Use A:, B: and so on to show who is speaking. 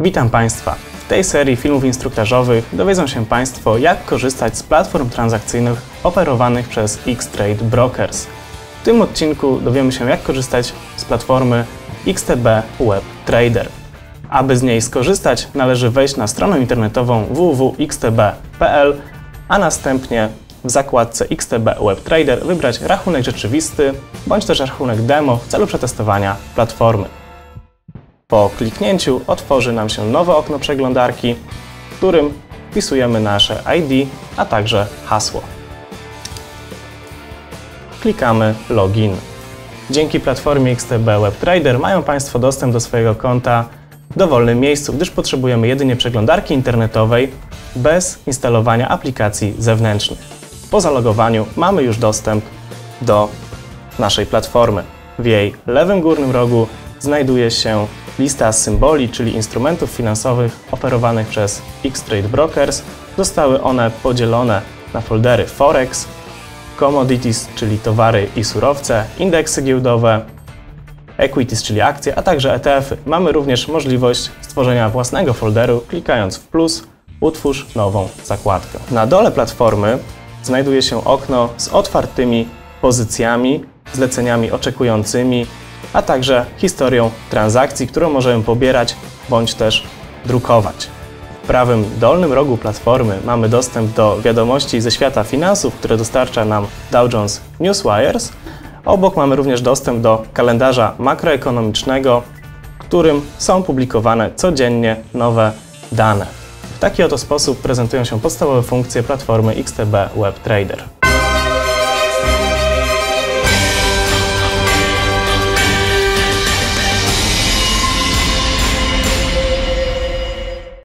A: Witam Państwa. W tej serii filmów instruktażowych dowiedzą się Państwo, jak korzystać z platform transakcyjnych oferowanych przez Xtrade Brokers. W tym odcinku dowiemy się, jak korzystać z platformy XTB Web Trader. Aby z niej skorzystać, należy wejść na stronę internetową www.xtb.pl, a następnie w zakładce XTB Web Trader wybrać rachunek rzeczywisty bądź też rachunek demo w celu przetestowania platformy. Po kliknięciu otworzy nam się nowe okno przeglądarki, w którym wpisujemy nasze ID, a także hasło. Klikamy Login. Dzięki platformie XTB Web Trader mają Państwo dostęp do swojego konta w dowolnym miejscu, gdyż potrzebujemy jedynie przeglądarki internetowej bez instalowania aplikacji zewnętrznych. Po zalogowaniu mamy już dostęp do naszej platformy. W jej lewym górnym rogu znajduje się lista symboli, czyli instrumentów finansowych oferowanych przez Xtrade Brokers. Zostały one podzielone na foldery Forex, Commodities, czyli towary i surowce, indeksy giełdowe, Equities, czyli akcje, a także ETF-y. Mamy również możliwość stworzenia własnego folderu, klikając w plus, utwórz nową zakładkę. Na dole platformy znajduje się okno z otwartymi pozycjami, zleceniami oczekującymi, a także historią transakcji, którą możemy pobierać bądź też drukować. W prawym dolnym rogu platformy mamy dostęp do wiadomości ze świata finansów, które dostarcza nam Dow Jones Newswires. Obok mamy również dostęp do kalendarza makroekonomicznego, w którym są publikowane codziennie nowe dane. W taki oto sposób prezentują się podstawowe funkcje platformy XTB Web Trader.